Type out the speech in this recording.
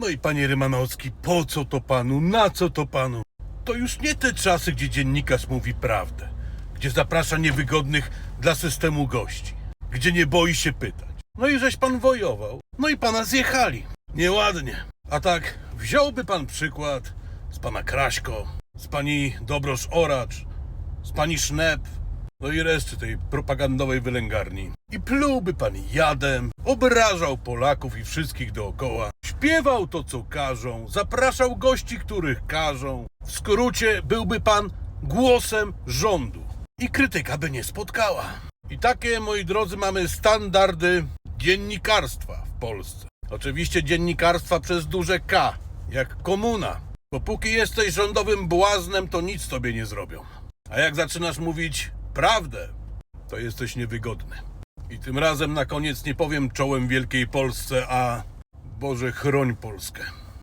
No i panie Rymanowski, po co to panu, na co to panu? To już nie te czasy, gdzie dziennikarz mówi prawdę, gdzie zaprasza niewygodnych dla systemu gości, gdzie nie boi się pytać. No i żeś pan wojował, no i pana zjechali. Nieładnie. A tak, wziąłby pan przykład z pana Kraśko, z pani Dobrosz Oracz, z pani Sznep, no i reszty tej propagandowej wylęgarni. I plułby pan jadem, obrażał Polaków i wszystkich dookoła, śpiewał to, co każą, zapraszał gości, których każą. W skrócie byłby pan głosem rządu. I krytyka by nie spotkała. I takie, moi drodzy, mamy standardy dziennikarstwa w Polsce. Oczywiście dziennikarstwa przez duże K, jak komuna. Bo póki jesteś rządowym błaznem, to nic tobie nie zrobią. A jak zaczynasz mówić prawdę, to jesteś niewygodny. I tym razem na koniec nie powiem czołem Wielkiej Polsce, a Boże chroń Polskę.